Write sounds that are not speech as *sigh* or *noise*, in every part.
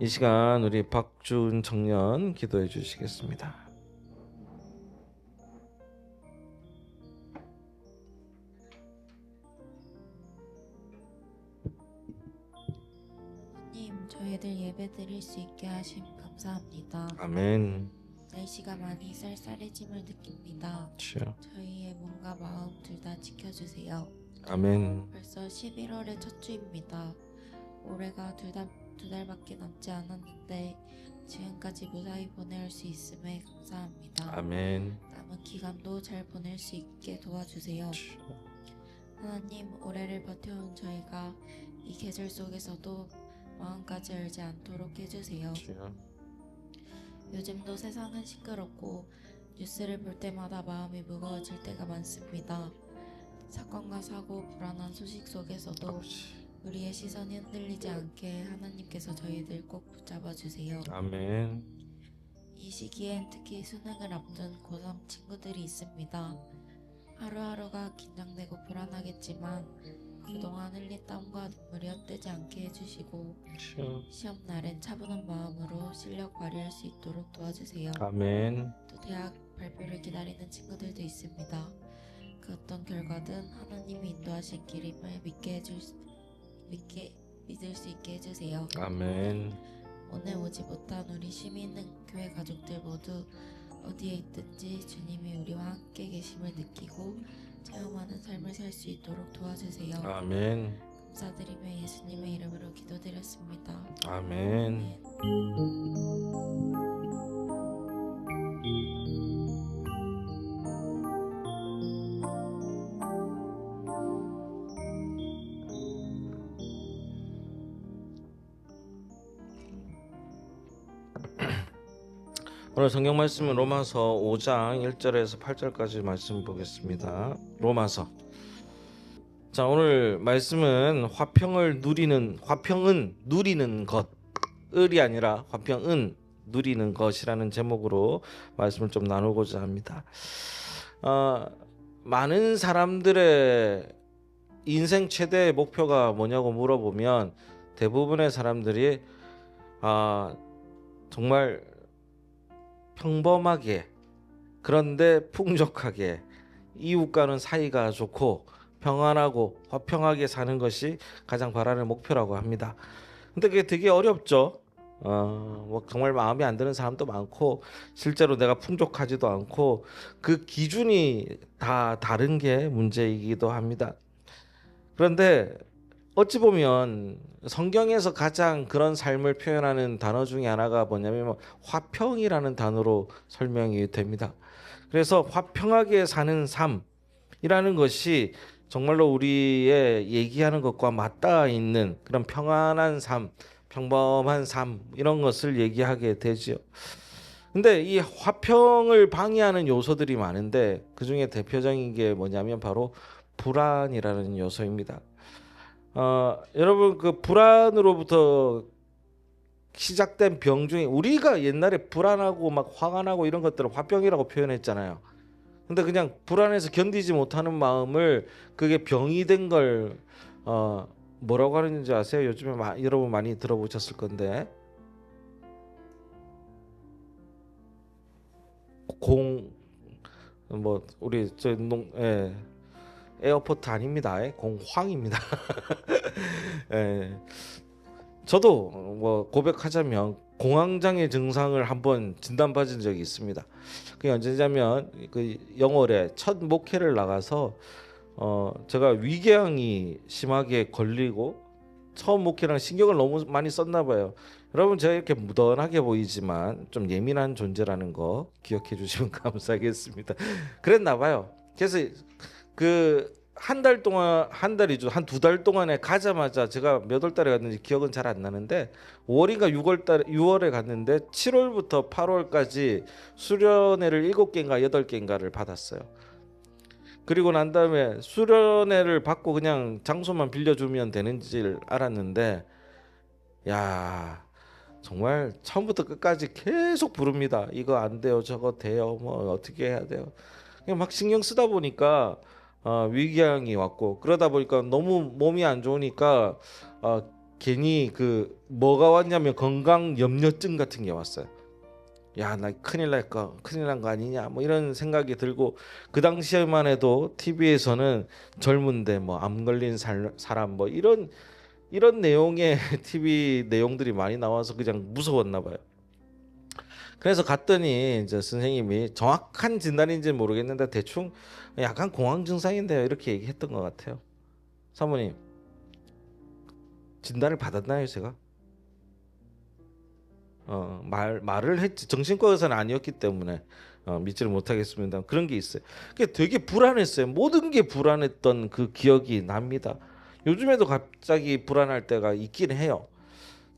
이 시간 우리 박준 청년 기도해 주시겠습니다. 하나님, 저희들 예배 드릴 수 있게 하심 감사합니다. 아멘. 날씨가 많이 쌀쌀해짐을 느낍니다. 주여. 저희의 몸과 마음 둘 다 지켜주세요. 아멘. 벌써 11월의 첫 주입니다. 올해가 두, 달, 두 달밖에 남지 않았는데 지금까지 무사히 보낼 수 있음에 감사합니다. 아멘. 남은 기간도 잘 보낼 수 있게 도와주세요. 하나님, 올해를 버텨온 저희가 이 계절 속에서도 마음까지 열지 않도록 해주세요. 요즘도 세상은 시끄럽고 뉴스를 볼 때마다 마음이 무거워질 때가 많습니다. 사건과 사고, 불안한 소식 속에서도 아버지. 우리의 시선이 흔들리지 않게 하나님께서 저희들 꼭 붙잡아 주세요. 아멘. 이 시기엔 특히 수능을 앞둔 고3 친구들이 있습니다. 하루하루가 긴장되고 불안하겠지만 그동안 흘린 땀과 눈물이 헛되지 않게 해주시고 주여. 시험 날엔 차분한 마음으로 실력 발휘할 수 있도록 도와주세요. 아멘. 또 대학 발표를 기다리는 친구들도 있습니다. 그 어떤 결과든 하나님이 인도하신 길임을 믿게 수- 믿게 믿을 수 있게 해주세요. 아멘. 오늘 오지 못한 우리 시민은 교회 가족들 모두 어디에 있든지 주님이 우리와 함께 계심을 느끼고 체험하는 삶을 살 수 있도록 도와주세요. 아멘. 감사드리며 예수님의 이름으로 기도드렸습니다. 아멘. 오늘 성경 말씀은 로마서 5장 1절에서 8절까지 말씀 보겠습니다. 로마서 자 오늘 말씀은 화평을 누리는 화평은 누리는 것 을이 아니라 화평은 누리는 것이라는 제목으로 말씀을 좀 나누고자 합니다. 어, 많은 사람들의 인생 최대 목표가 뭐냐고 물어보면 대부분의 사람들이 아 정말 평범하게 그런데 풍족하게 이웃과는 사이가 좋고 평안하고 화평하게 사는 것이 가장 바라는 목표라고 합니다. 근데 그게 되게 어렵죠. 어, 뭐 정말 마음에 안 드는 사람도 많고 실제로 내가 풍족하지도 않고 그 기준이 다 다른 게 문제이기도 합니다. 그런데 어찌 보면 성경에서 가장 그런 삶을 표현하는 단어 중에 하나가 뭐냐면 뭐 화평이라는 단어로 설명이 됩니다. 그래서 화평하게 사는 삶이라는 것이 정말로 우리의 얘기하는 것과 맞닿아 있는 그런 평안한 삶, 평범한 삶 이런 것을 얘기하게 되지요. 근데 이 화평을 방해하는 요소들이 많은데 그 중에 대표적인 게 뭐냐면 바로 불안이라는 요소입니다. 어, 여러분 그 불안으로부터 시작된 병 중에 우리가 옛날에 불안하고 막 화가 나고 이런 것들을 화병이라고 표현했잖아요. 근데 그냥 불안해서 견디지 못하는 마음을 그게 병이 된 걸 어, 뭐라고 하는지 아세요? 요즘에 마, 여러분 많이 들어보셨을 건데 공 뭐 우리 저농 예. 에어포트 아닙니다. 예, 공황입니다. *laughs* 예. 저도 뭐 고백하자면 공황장애 증상을 한번 진단받은 적이 있습니다. 그게 언제냐면 그 영월에 첫 목회를 나가서 어 제가 위궤양이 심하게 걸리고 처음 목회랑 신경을 너무 많이 썼나 봐요. 여러분 제가 이렇게 무던하게 보이지만 좀 예민한 존재라는 거 기억해 주시면 *laughs* 감사하겠습니다. 그랬나 봐요. 그래서 그 한 달 동안 한 달이죠 한 두 달 동안에 가자마자 제가 몇 월 달에 갔는지 기억은 잘 안 나는데 5월인가 6월 달에 6월에 갔는데 7월부터 8월까지 수련회를 7개인가 8개인가를 받았어요. 그리고 난 다음에 수련회를 받고 그냥 장소만 빌려주면 되는 줄 알았는데 야 정말 처음부터 끝까지 계속 부릅니다. 이거 안 돼요, 저거 돼요, 뭐 어떻게 해야 돼요. 그냥 막 신경 쓰다 보니까 어, 위궤양이 왔고 그러다 보니까 너무 몸이 안 좋으니까 어, 괜히 그 뭐가 왔냐면 건강 염려증 같은 게 왔어요. 야, 나 큰일 날까? 큰일 난 거 아니냐? 뭐 이런 생각이 들고 그 당시에만 해도 TV에서는 젊은데 뭐 암 걸린 살, 사람 뭐 이런 이런 내용의 *laughs* TV 내용들이 많이 나와서 그냥 무서웠나 봐요. 그래서 갔더니 이제 선생님이 정확한 진단인지 는 모르겠는데 대충 약간 공황 증상인데요 이렇게 얘기했던 것 같아요. 사모님 진단을 받았나요 제가? 어, 말 말을 했지 정신과 의사는 아니었기 때문에 어, 믿지를 못하겠습니다. 그런 게 있어요. 그게 되게 불안했어요. 모든 게 불안했던 그 기억이 납니다. 요즘에도 갑자기 불안할 때가 있긴 해요.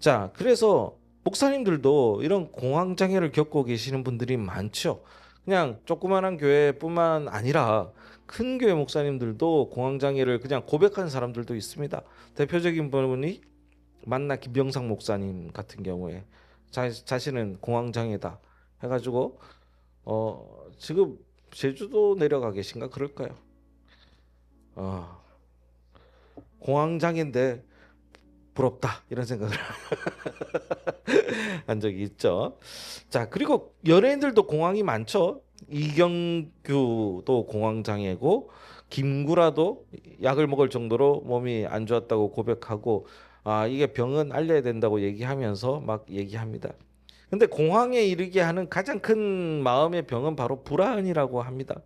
자, 그래서 목사님들도 이런 공황 장애를 겪고 계시는 분들이 많죠. 그냥 조그마한 교회뿐만 아니라 큰 교회 목사님들도 공황 장애를 그냥 고백한 사람들도 있습니다. 대표적인 분이 만나 김병상 목사님 같은 경우에 자, 자신은 공황 장애다 해가지고 어 지금 제주도 내려가 계신가 그럴까요? 어 공황 장애인데 부럽다 이런 생각을 *laughs* 한 적이 있죠. 자 그리고 연예인들도 공황이 많죠. 이경규도 공황 장애고 김구라도 약을 먹을 정도로 몸이 안 좋았다고 고백하고 아 이게 병은 알려야 된다고 얘기하면서 막 얘기합니다. 근데 공황에 이르게 하는 가장 큰 마음의 병은 바로 불안이라고 합니다.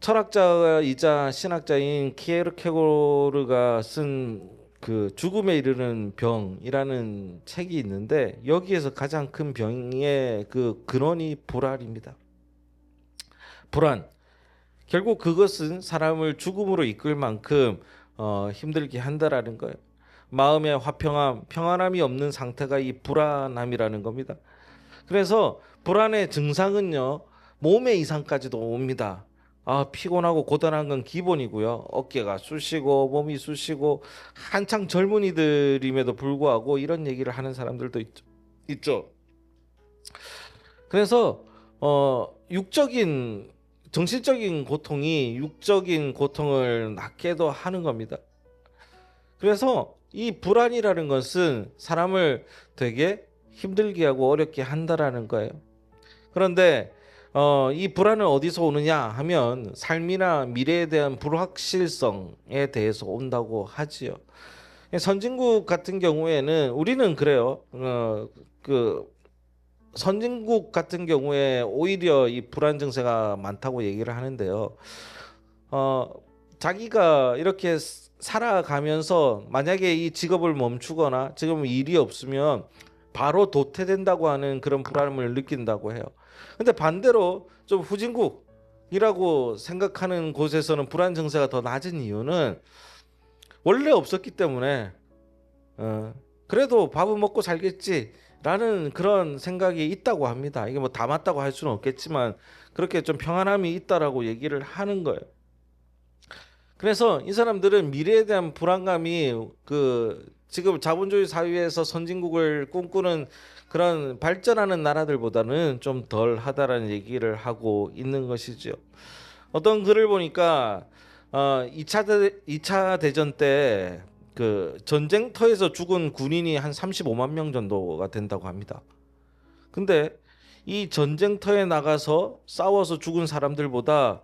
철학자이자 신학자인 키에르케고르가 쓴 그 죽음에 이르는 병이라는 책이 있는데 여기에서 가장 큰 병의 그 근원이 불안입니다. 불안. 결국 그것은 사람을 죽음으로 이끌 만큼 어, 힘들게 한다라는 거예요. 마음의 화평함, 평안함이 없는 상태가 이 불안함이라는 겁니다. 그래서 불안의 증상은요, 몸의 이상까지도 옵니다. 아, 피곤하고 고단한 건 기본이고요. 어깨가 쑤시고 몸이 쑤시고 한창 젊은이들임에도 불구하고 이런 얘기를 하는 사람들도 있죠. 있죠. 그래서 어 육적인 정신적인 고통이 육적인 고통을 낫게도 하는 겁니다. 그래서 이 불안이라는 것은 사람을 되게 힘들게 하고 어렵게 한다라는 거예요. 그런데 어, 이 불안은 어디서 오느냐 하면 삶이나 미래에 대한 불확실성에 대해서 온다고 하지요. 선진국 같은 경우에는 우리는 그래요. 어, 그 선진국 같은 경우에 오히려 이 불안 증세가 많다고 얘기를 하는데요. 어, 자기가 이렇게 살아가면서 만약에 이 직업을 멈추거나 지금 일이 없으면 바로 도태된다고 하는 그런 불안을 느낀다고 해요. 근데 반대로 좀 후진국이라고 생각하는 곳에서는 불안 증세가 더 낮은 이유는 원래 없었기 때문에 어, 그래도 밥은 먹고 살겠지라는 그런 생각이 있다고 합니다. 이게 뭐 다 맞다고 할 수는 없겠지만 그렇게 좀 평안함이 있다라고 얘기를 하는 거예요. 그래서 이 사람들은 미래에 대한 불안감이 그 지금 자본주의 사회에서 선진국을 꿈꾸는 그런 발전하는 나라들보다는 좀 덜 하다라는 얘기를 하고 있는 것이죠. 어떤 글을 보니까 어 2차 대 2차 대전 때 그 전쟁터에서 죽은 군인이 한 35만 명 정도가 된다고 합니다. 근데 이 전쟁터에 나가서 싸워서 죽은 사람들보다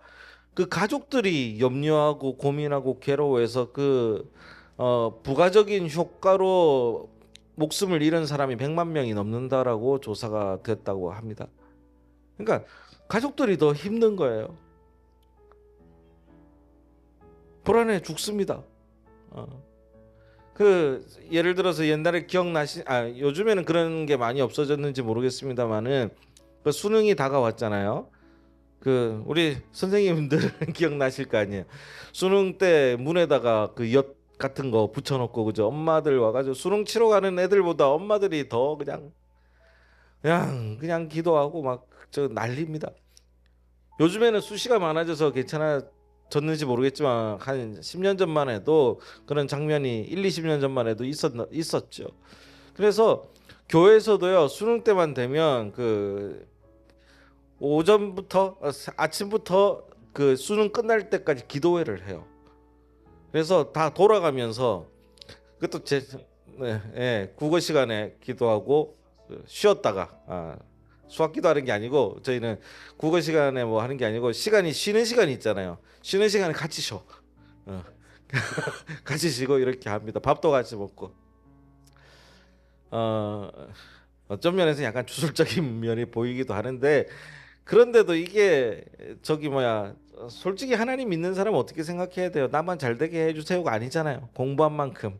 그 가족들이 염려하고 고민하고 괴로워해서 그 어, 부가적인 효과로 목숨을 잃은 사람이 100만 명이 넘는다라고 조사가 됐다고 합니다. 그러니까 가족들이 더 힘든 거예요. 불안해 죽습니다. 어. 그 예를 들어서 옛날에 기억나시 아 요즘에는 그런 게 많이 없어졌는지 모르겠습니다만은 그 수능이 다가왔잖아요. 그 우리 선생님들은 *laughs* 기억나실 거 아니에요. 수능 때 문에다가 그엿 같은 거 붙여놓고 그죠. 엄마들 와가지고 수능 치러 가는 애들보다 엄마들이 더 그냥 그냥 그냥 기도하고 막 저 난립니다. 요즘에는 수시가 많아져서 괜찮아졌는지 모르겠지만 한 10년 전만 해도 그런 장면이 1, 20년 전만 해도 있었 있었죠. 그래서 교회에서도요 수능 때만 되면 그 오전부터 어, 아침부터 그 수능 끝날 때까지 기도회를 해요. 그래서 다 돌아가면서 그것도 제 네, 예, 국어 시간에 기도하고 그 쉬었다가 아, 수학 기도하는 게 아니고 저희는 국어 시간에 뭐 하는 게 아니고 시간이 쉬는 시간이 있잖아요. 쉬는 시간에 같이 쉬어. 어. *laughs* 같이 쉬고 이렇게 합니다. 밥도 같이 먹고. 어, 어떤 면에서 약간 주술적인 *laughs* 면이 보이기도 하는데 그런데도 이게 저기 뭐야 솔직히 하나님 믿는 사람 은 어떻게 생각해야 돼요? 나만 잘 되게 해주세요가 아니잖아요. 공부한 만큼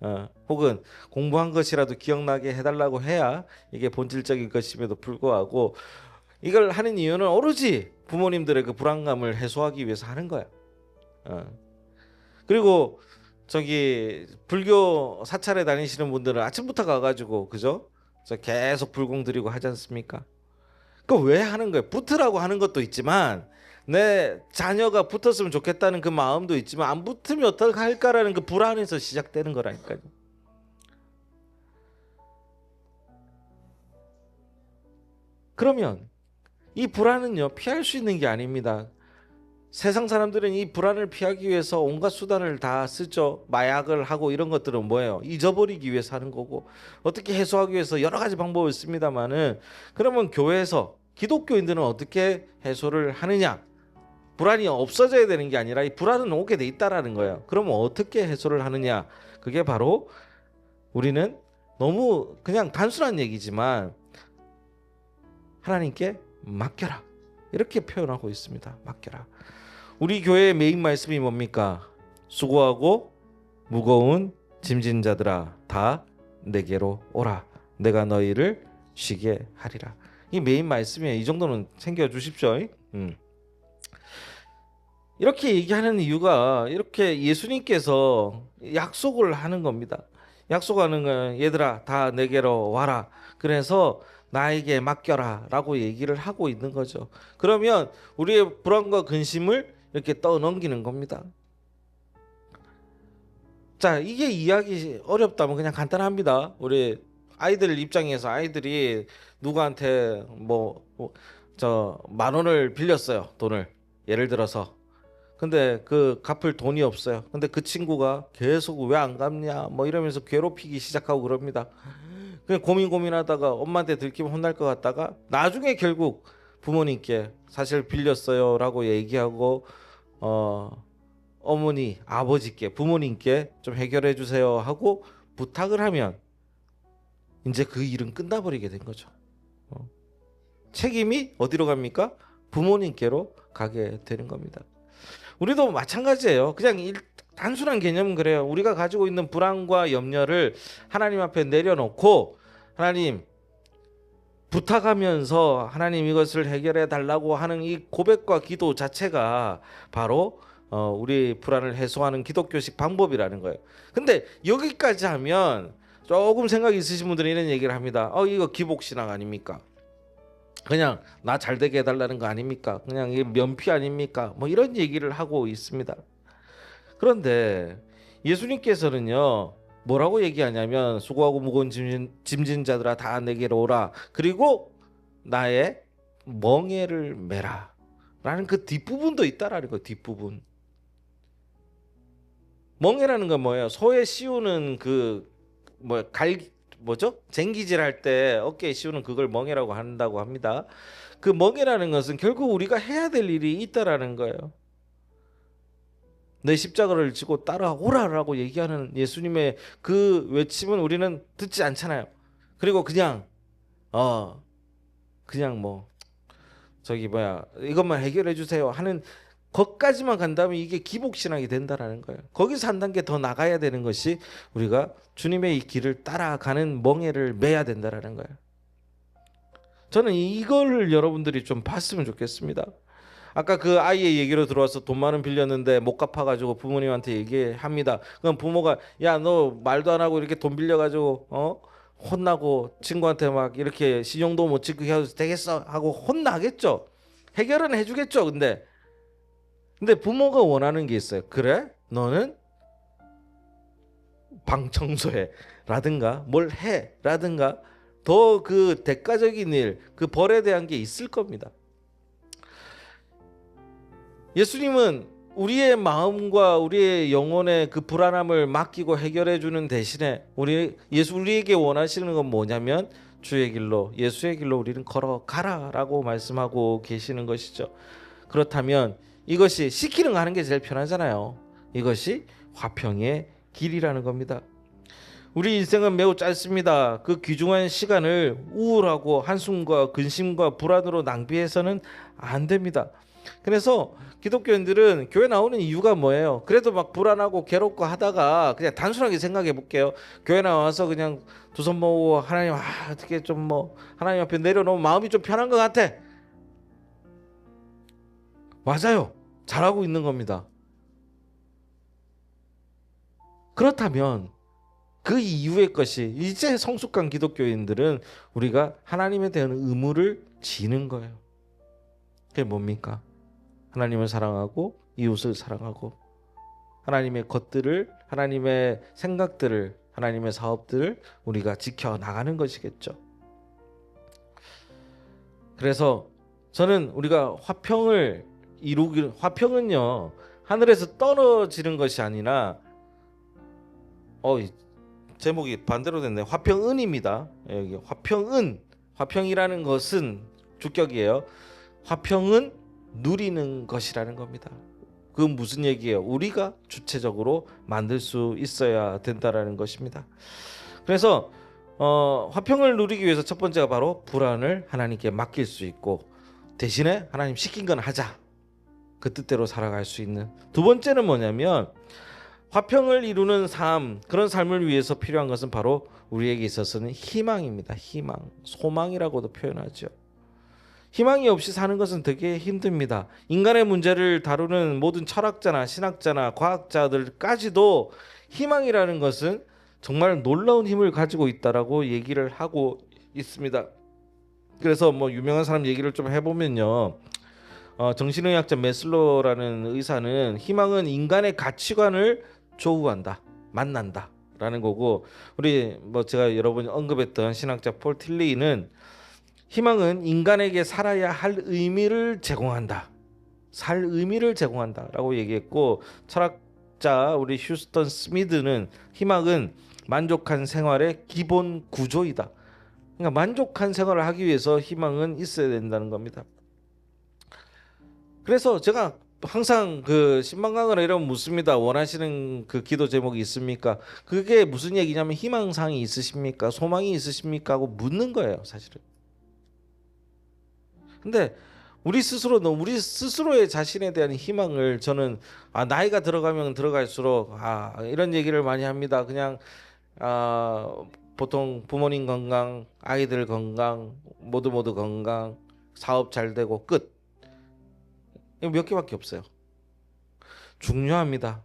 어, 혹은 공부한 것이라도 기억나게 해달라고 해야 이게 본질적인 것임에도 불구하고 이걸 하는 이유는 오로지 부모님들의 그 불안감을 해소하기 위해서 하는 거야. 어. 그리고 저기 불교 사찰에 다니시는 분들은 아침부터 가가지고 그죠? 저 계속 불공 드리고 하지 않습니까? 그 왜 하는 거예요? 붙으라고 하는 것도 있지만 내 자녀가 붙었으면 좋겠다는 그 마음도 있지만 안 붙으면 어떡 할까라는 그 불안에서 시작되는 거라니까요. 그러면 이 불안은요 피할 수 있는 게 아닙니다. 세상 사람들은 이 불안을 피하기 위해서 온갖 수단을 다 쓰죠. 마약을 하고 이런 것들은 뭐예요? 잊어버리기 위해서 하는 거고 어떻게 해소하기 위해서 여러 가지 방법을 씁니다만은 그러면 교회에서 기독교인들은 어떻게 해소를 하느냐? 불안이 없어져야 되는 게 아니라 이 불안은 오게 돼 있다라는 거예요. 그러면 어떻게 해소를 하느냐? 그게 바로 우리는 너무 그냥 단순한 얘기지만 하나님께 맡겨라. 이렇게 표현하고 있습니다. 맡겨라. 우리 교회의 메인 말씀이 뭡니까? 수고하고 무거운 짐진 자들아 다 내게로 오라. 내가 너희를 쉬게 하리라. 이 메인 말씀이에요. 이 정도는 챙겨 주십시오. 음. 이렇게 얘기하는 이유가 이렇게 예수님께서 약속을 하는 겁니다. 약속하는 거 얘들아 다 내게로 와라. 그래서 나에게 맡겨라라고 얘기를 하고 있는 거죠. 그러면 우리의 불안과 근심을 이렇게 떠넘기는 겁니다. 자, 이게 이야기 어렵다면 그냥 간단합니다. 우리 아이들 입장에서 아이들이 누구한테 뭐 저 만 원을 빌렸어요. 돈을. 예를 들어서. 근데 그 갚을 돈이 없어요. 근데 그 친구가 계속 왜 안 갚냐 뭐 이러면서 괴롭히기 시작하고 그럽니다. 그냥 고민 고민하다가 엄마한테 들키면 혼날 것 같다가 나중에 결국 부모님께 사실 빌렸어요라고 얘기하고 어 어머니 아버지께 부모님께 좀 해결해 주세요 하고 부탁을 하면 이제 그 일은 끝나버리게 된 거죠. 어. 책임이 어디로 갑니까? 부모님께로 가게 되는 겁니다. 우리도 마찬가지예요. 그냥 일, 단순한 개념은 그래요. 우리가 가지고 있는 불안과 염려를 하나님 앞에 내려놓고 하나님 부탁하면서 하나님 이것을 해결해 달라고 하는 이 고백과 기도 자체가 바로 어, 우리 불안을 해소하는 기독교식 방법이라는 거예요. 근데 여기까지 하면 조금 생각이 있으신 분들은 이런 얘기를 합니다. 어 이거 기복 신앙 아닙니까? 그냥 나 잘 되게 해달라는 거 아닙니까? 그냥 이 면피 아닙니까? 뭐 이런 얘기를 하고 있습니다. 그런데 예수님께서는요 뭐라고 얘기하냐면 수고하고 무거운 짐진, 짐진 자들아 다 내게로 오라 그리고 나의 멍에를 메라 라는 그 뒷부분도 있다라는 거 뒷부분 멍에라는 건 뭐예요 소에 씌우는 그뭐 갈 뭐죠? 쟁기질 할 때 어깨에 씌우는 그걸 멍에라고 한다고 합니다. 그 멍에라는 것은 결국 우리가 해야 될 일이 있다라는 거예요. 내 십자가를 지고 따라오라라고 얘기하는 예수님의 그 외침은 우리는 듣지 않잖아요. 그리고 그냥 어 그냥 뭐 저기 뭐야 이것만 해결해 주세요 하는 것까지만 간다면 이게 기복 신앙이 된다라는 거예요. 거기서 한 단계 더 나가야 되는 것이 우리가 주님의 이 길을 따라가는 멍에를 매야 된다라는 거예요. 저는 이걸 여러분들이 좀 봤으면 좋겠습니다. 아까 그 아이의 얘기로 들어와서 돈 많은 빌렸는데 못 갚아가지고 부모님한테 얘기합니다. 그럼 부모가 야 너 말도 안 하고 이렇게 돈 빌려가지고 어 혼나고 친구한테 막 이렇게 신용도 못 지키게 해도 되겠어 하고 혼나겠죠. 해결은 해주겠죠. 근데 근데 부모가 원하는 게 있어요. 그래? 너는 방 청소해 라든가 뭘 해 라든가 더 그 대가적인 일, 그 벌에 대한 게 있을 겁니다. 예수님은 우리의 마음과 우리의 영혼의 그 불안함을 맡기고 해결해 주는 대신에 우리 예수 우리에게 원하시는 건 뭐냐면 주의 길로 예수의 길로 우리는 걸어가라라고 말씀하고 계시는 것이죠. 그렇다면 이것이 시키는 거 하는 게 제일 편하잖아요. 이것이 화평의 길이라는 겁니다. 우리 인생은 매우 짧습니다. 그 귀중한 시간을 우울하고 한숨과 근심과 불안으로 낭비해서는 안 됩니다. 그래서 기독교인들은 교회 나오는 이유가 뭐예요? 그래도 막 불안하고 괴롭고 하다가 그냥 단순하게 생각해 볼게요. 교회 나와서 그냥 두 손 모으고 하나님 아, 어떻게 좀 뭐 하나님 앞에 내려놓으면 마음이 좀 편한 것 같아. 맞아요. 잘하고 있는 겁니다. 그렇다면 그 이후의 것이 이제 성숙한 기독교인들은 우리가 하나님에 대한 의무를 지는 거예요. 그게 뭡니까? 하나님을 사랑하고 이웃을 사랑하고 하나님의 것들을 하나님의 생각들을 하나님의 사업들을 우리가 지켜 나가는 것이겠죠. 그래서 저는 우리가 화평을 이루기 화평은요 하늘에서 떨어지는 것이 아니라 어이 제목이 반대로 됐네. 화평은입니다. 여기 화평은 화평이라는 것은 주격이에요. 화평은 누리는 것이라는 겁니다. 그건 무슨 얘기예요? 우리가 주체적으로 만들 수 있어야 된다라는 것입니다. 그래서 어, 화평을 누리기 위해서 첫 번째가 바로 불안을 하나님께 맡길 수 있고 대신에 하나님 시킨 건 하자 그 뜻대로 살아갈 수 있는. 두 번째는 뭐냐면 화평을 이루는 삶 그런 삶을 위해서 필요한 것은 바로 우리에게 있어서는 희망입니다. 희망. 소망이라고도 표현하죠. 희망이 없이 사는 것은 되게 힘듭니다. 인간의 문제를 다루는 모든 철학자나 신학자나 과학자들까지도 희망이라는 것은 정말 놀라운 힘을 가지고 있다라고 얘기를 하고 있습니다. 그래서 뭐 유명한 사람 얘기를 좀 해보면요 어, 정신의학자 메슬로라는 의사는 희망은 인간의 가치관을 조우한다, 만난다 라는 거고 우리 뭐 제가 여러분 언급했던 신학자 폴 틸리는 희망은 인간에게 살아야 할 의미를 제공한다, 살 의미를 제공한다라고 얘기했고 철학자 우리 휴스턴 스미드는 희망은 만족한 생활의 기본 구조이다. 그러니까 만족한 생활을 하기 위해서 희망은 있어야 된다는 겁니다. 그래서 제가 항상 그 신방강을 이러면 묻습니다. 원하시는 그 기도 제목이 있습니까? 그게 무슨 얘기냐면 희망사항이 있으십니까? 소망이 있으십니까? 하고 묻는 거예요, 사실은. 근데 우리 스스로는 우리 스스로의 자신에 대한 희망을 저는 아 나이가 들어가면 들어갈수록 아 이런 얘기를 많이 합니다. 그냥 아 보통 부모님 건강, 아이들 건강, 모두 모두 건강, 사업 잘 되고 끝. 이거 몇 개밖에 없어요. 중요합니다.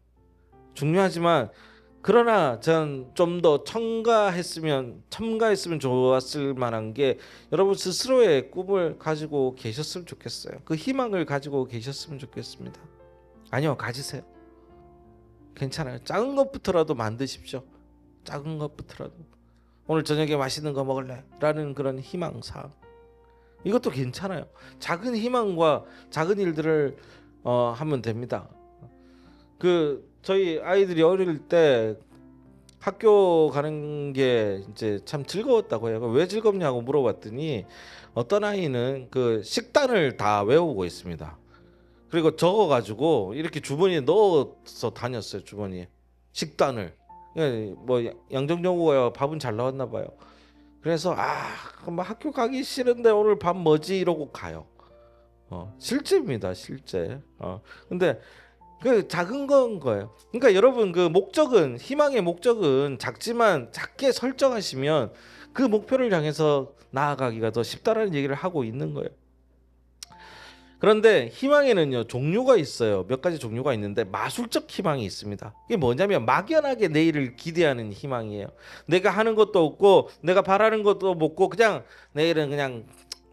중요하지만 그러나 전 좀 더 첨가했으면 첨가했으면 좋았을 만한 게 여러분 스스로의 꿈을 가지고 계셨으면 좋겠어요. 그 희망을 가지고 계셨으면 좋겠습니다. 아니요, 가지세요. 괜찮아요. 작은 것부터라도 만드십시오. 작은 것부터라도 오늘 저녁에 맛있는 거 먹을래? 라는 그런 희망 사 이것도 괜찮아요. 작은 희망과 작은 일들을 어, 하면 됩니다. 그 저희 아이들이 어릴 때 학교 가는 게 이제 참 즐거웠다고 해요. 왜 즐겁냐고 물어봤더니 어떤 아이는 그 식단을 다 외우고 있습니다. 그리고 적어가지고 이렇게 주머니에 넣어서 다녔어요. 주머니에 식단을. 예, 뭐 양정정우가 밥은 잘 나왔나 봐요. 그래서 아뭐 학교 가기 싫은데 오늘 밥 뭐지 이러고 가요. 어 실제입니다 실제. 어 근데 그 작은 건 거예요. 그러니까 여러분 그 목적은 희망의 목적은 작지만 작게 설정하시면 그 목표를 향해서 나아가기가 더 쉽다라는 얘기를 하고 있는 거예요. 그런데 희망에는요 종류가 있어요. 몇 가지 종류가 있는데 마술적 희망이 있습니다. 이게 뭐냐면 막연하게 내일을 기대하는 희망이에요. 내가 하는 것도 없고 내가 바라는 것도 없고 그냥 내일은 그냥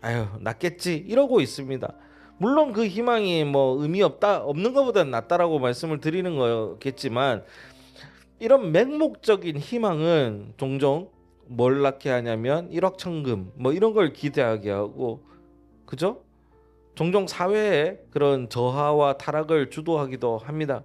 아유 낫겠지 이러고 있습니다. 물론 그 희망이 뭐 의미 없다 없는 것보다는 낫다라고 말씀을 드리는 거겠지만 이런 맹목적인 희망은 종종 뭘 낳게 하냐면 일확천금 뭐 이런 걸 기대하게 하고 그죠? 종종 사회의 그런 저하와 타락을 주도하기도 합니다.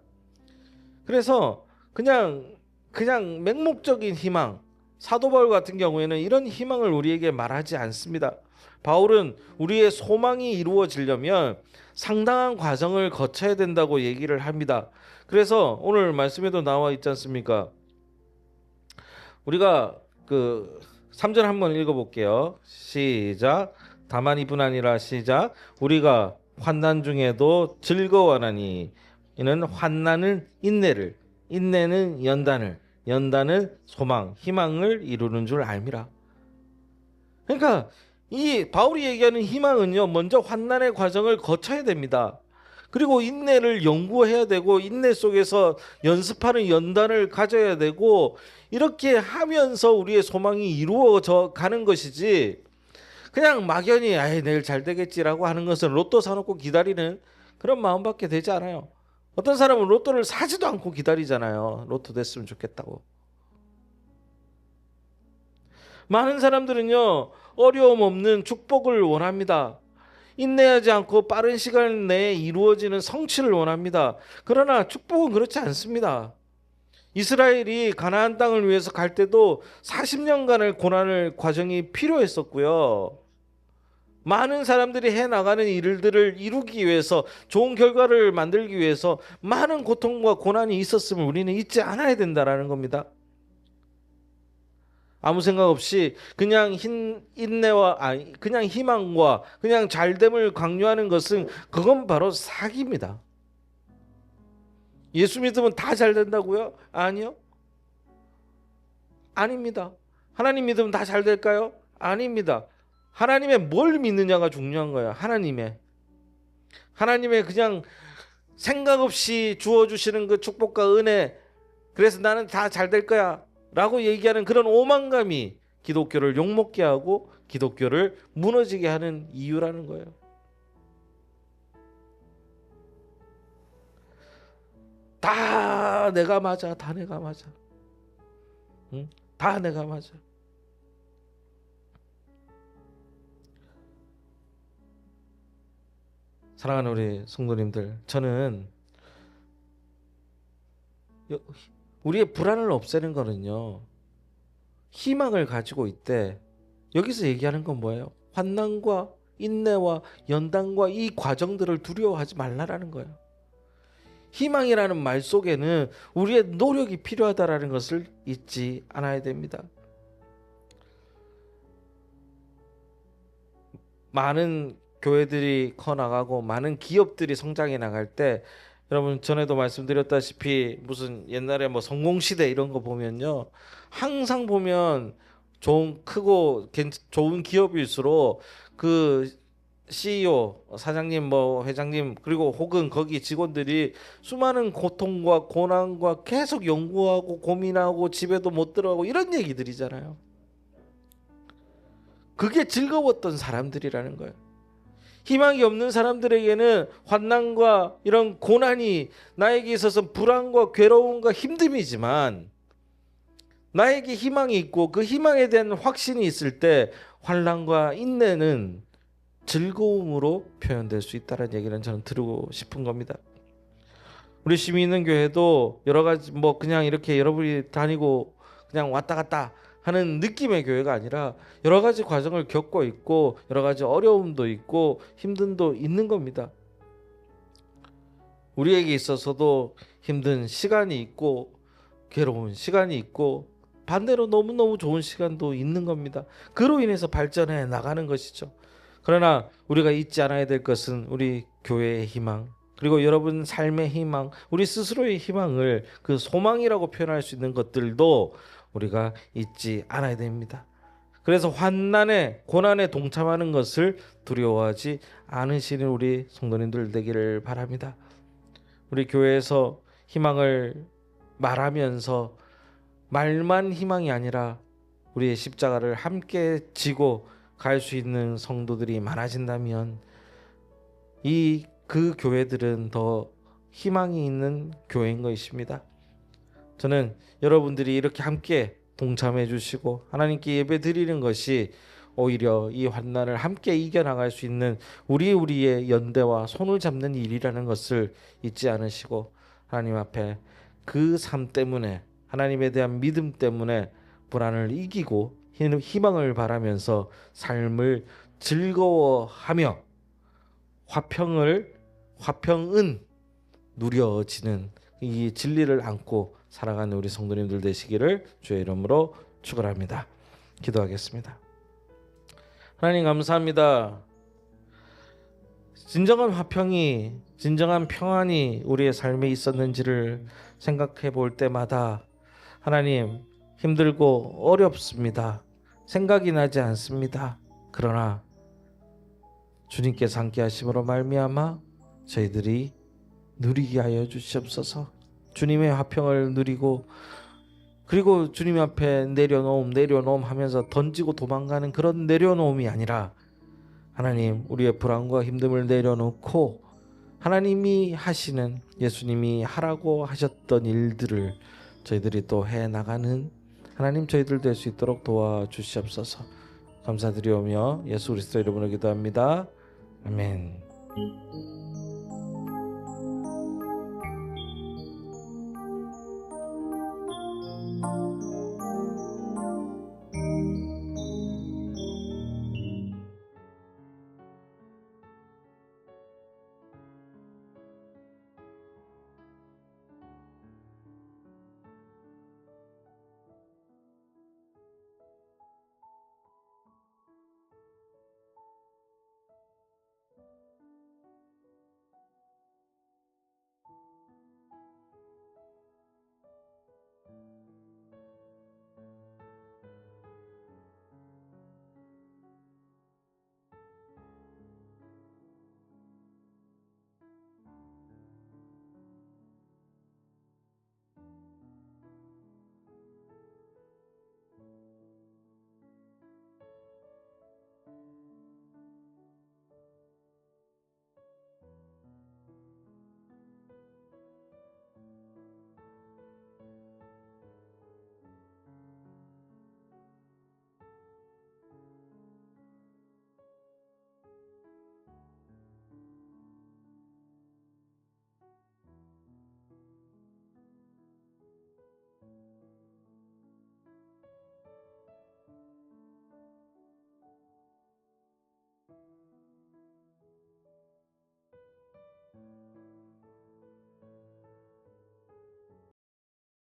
그래서 그냥 그냥 맹목적인 희망 사도 바울 같은 경우에는 이런 희망을 우리에게 말하지 않습니다. 바울은 우리의 소망이 이루어지려면 상당한 과정을 거쳐야 된다고 얘기를 합니다. 그래서 오늘 말씀에도 나와 있지 않습니까? 우리가 그 3절 한번 읽어 볼게요. 시작. 다만 이뿐 아니라 시작. 우리가 환난 중에도 즐거워하나니 이는 환난은 인내를 인내는 연단을 연단은 소망 희망을 이루는 줄 알미라. 그러니까 이 바울이 얘기하는 희망은요. 먼저 환난의 과정을 거쳐야 됩니다. 그리고 인내를 연구해야 되고 인내 속에서 연습하는 연단을 가져야 되고 이렇게 하면서 우리의 소망이 이루어져 가는 것이지 그냥 막연히 아이 내일 잘 되겠지라고 하는 것은 로또 사놓고 기다리는 그런 마음밖에 되지 않아요. 어떤 사람은 로또를 사지도 않고 기다리잖아요. 로또 됐으면 좋겠다고. 많은 사람들은요 어려움 없는 축복을 원합니다. 인내하지 않고 빠른 시간 내에 이루어지는 성취를 원합니다. 그러나 축복은 그렇지 않습니다. 이스라엘이 가나안 땅을 위해서 갈 때도 40년간의 고난을 과정이 필요했었고요. 많은 사람들이 해 나가는 일들을 이루기 위해서 좋은 결과를 만들기 위해서 많은 고통과 고난이 있었음을 우리는 잊지 않아야 된다라는 겁니다. 아무 생각 없이 그냥 흰 인내와 아니 그냥 희망과 그냥 잘됨을 강요하는 것은 그건 바로 사기입니다. 예수 믿으면 다 잘 된다고요? 아니요. 아닙니다. 하나님 믿으면 다 잘 될까요? 아닙니다. 하나님의 뭘 믿느냐가 중요한 거예요. 하나님의 하나님의 그냥 생각 없이 주어 주시는 그 축복과 은혜 그래서 나는 다 잘 될 거야. 라고 얘기하는 그런 오만감이 기독교를 욕먹게 하고 기독교를 무너지게 하는 이유라는 거예요. 다 내가 맞아, 다 내가 맞아. 응? 다 내가 맞아. 사랑하는 우리 성도님들, 저는 여- 우리의 불안을 없애는 거는요. 희망을 가지고 있대. 여기서 얘기하는 건 뭐예요? 환난과 인내와 연단과 이 과정들을 두려워하지 말라라는 거예요. 희망이라는 말 속에는 우리의 노력이 필요하다라는 것을 잊지 않아야 됩니다. 많은 교회들이 커 나가고 많은 기업들이 성장해 나갈 때 여러분 전에도 말씀드렸다시피 무슨 옛날에 뭐 성공 시대 이런 거 보면요 항상 보면 좋은 크고 괜- 좋은 기업일수록 그 CEO 사장님 뭐 회장님 그리고 혹은 거기 직원들이 수많은 고통과 고난과 계속 연구하고 고민하고 집에도 못 들어가고 이런 얘기들이잖아요. 그게 즐거웠던 사람들이라는 거예요. 희망이 없는 사람들에게는 환난과 이런 고난이 나에게 있어서 불안과 괴로움과 힘듦이지만 나에게 희망이 있고 그 희망에 대한 확신이 있을 때 환난과 인내는 즐거움으로 표현될 수 있다는 얘기는 저는 들고 싶은 겁니다. 우리 시민은 교회도 여러 가지 뭐 그냥 이렇게 여러분이 다니고 그냥 왔다 갔다 하는 느낌의 교회가 아니라 여러 가지 과정을 겪고 있고 여러 가지 어려움도 있고 힘듦도 있는 겁니다. 우리에게 있어서도 힘든 시간이 있고 괴로운 시간이 있고 반대로 너무너무 좋은 시간도 있는 겁니다. 그로 인해서 발전해 나가는 것이죠. 그러나 우리가 잊지 않아야 될 것은 우리 교회의 희망 그리고 여러분 삶의 희망 우리 스스로의 희망을 그 소망이라고 표현할 수 있는 것들도 우리가 잊지 않아야 됩니다. 그래서 환난에 고난에 동참하는 것을 두려워하지 않으시는 우리 성도님들 되기를 바랍니다. 우리 교회에서 희망을 말하면서 말만 희망이 아니라 우리의 십자가를 함께 지고 갈 수 있는 성도들이 많아진다면 이 그 교회들은 더 희망이 있는 교회인 것입니다. 저는 여러분들이 이렇게 함께 동참해 주시고 하나님께 예배 드리는 것이 오히려 이 환난을 함께 이겨나갈 수 있는 우리 우리의 연대와 손을 잡는 일이라는 것을 잊지 않으시고 하나님 앞에 그 삶 때문에 하나님에 대한 믿음 때문에 불안을 이기고 희- 희망을 바라면서 삶을 즐거워하며 화평을 화평은 누려지는 이 진리를 안고 살아가는 우리 성도님들 되시기를 주의 이름으로 축원합니다. 기도하겠습니다. 하나님 감사합니다. 진정한 화평이 진정한 평안이 우리의 삶에 있었는지를 생각해 볼 때마다 하나님 힘들고 어렵습니다. 생각이 나지 않습니다. 그러나 주님께서 함께 하심으로 말미암아 저희들이 누리게 하여 주시옵소서. 주님의 화평을 누리고 그리고 주님 앞에 내려놓음 내려놓음 하면서 던지고 도망가는 그런 내려놓음이 아니라 하나님 우리의 불안과 힘듦을 내려놓고 하나님이 하시는 예수님이 하라고 하셨던 일들을 저희들이 또 해 나가는 하나님 저희들 될 수 있도록 도와주시옵소서. 감사드리오며 예수 그리스도 이름으로 기도합니다. 아멘.